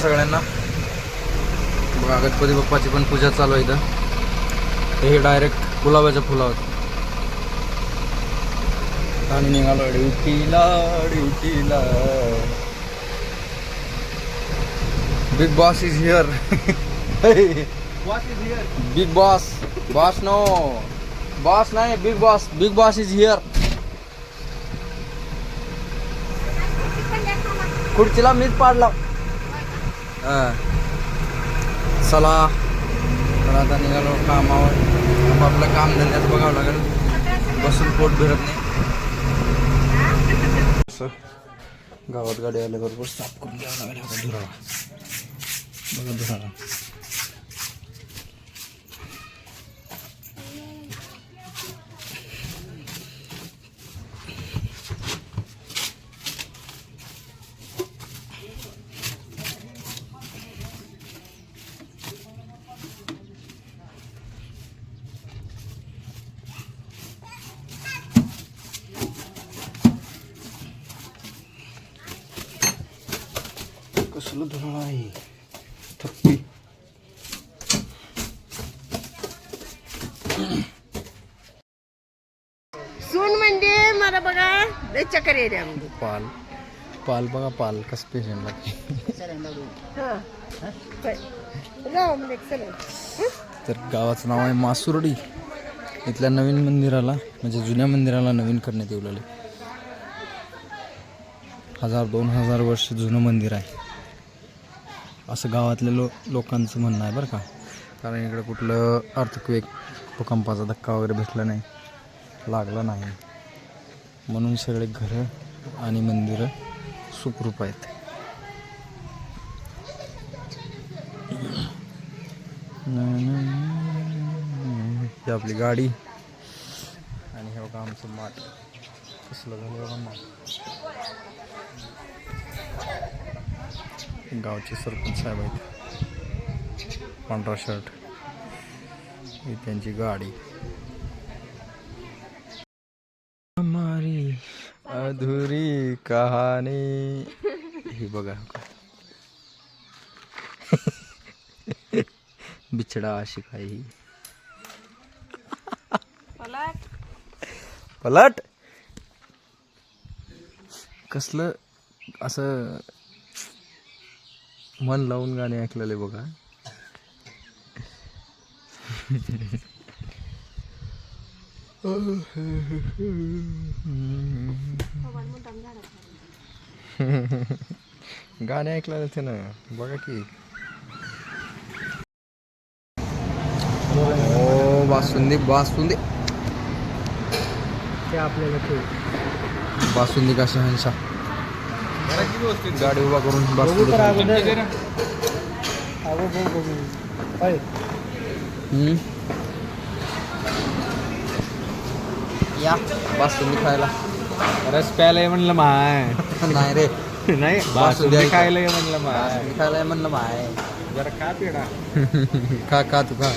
सगळ्यांना. बघा गणपती बाप्पाची पण पूजा चालू आहे इथं. हे डायरेक्ट गुलाबाच्या फुलावर. आणि निघालो ड्युटीला ड्युटीला. Big boss is here big boss boss no boss नाही big boss big boss is here खुर्चीला मीच पाडला. चला. तर आता निघालो कामावर. आपलं काम धंद्यात बघावं लागेल. बसून पोट भरत नाही. असं. गावात गाडी आल्याबरोबर साफ करून घ्यावं लागेल आता धुरावा. बघा धुरावा. कसलं धुराळा आहे? थप्पी. सून म्हणजे मला बघा लय चक्कर येते आम्ही पाल. पाल बघा पाल कसं पेशंट लागते तर गावाचं नाव आहे मासुर्डी. इथल्या नवीन मंदिराला म्हणजे जुन्या मंदिराला नवीन करण्यात येऊ लागले. हजार दोन हजार वर्ष जुनं मंदिर आहे. असं गावातल्या लो लोकांचं म्हणणं आहे बरं का. कारण इकडं कुठलं अर्थक्वेक भूकंपाचा धक्का वगैरे भेटला नाही लागला नाही. म्हणून सगळे घरं आणि मंदिरं सुखरूप आहेत. ही आपली गाडी. आणि हे बघा आमचं माठ. कसलं झालं बघा माठ. गावचे सरपंच साहेब आहेत. पांढरा शर्ट. ही त्यांची गाडी. हमारी अधुरी कहाणी ही बघा. बिछडा शिकाई पलट? कसलं असं मन लावून गाणे ऐकलेले बघा. गाणे ऐकलेले ते ना बघा की. ओ बासुंदी बासुंदी. ते आपल्याला ते बासुंदी का शहनशाह? गाडी उभा करून. या बासुंदी खायला. रस प्यायला म्हणलं माय. नाही रे. नाही बासुंदी खायला म्हणलं माय. खायला म्हणलं माय. जरा का पिडा. खा खा तू खा.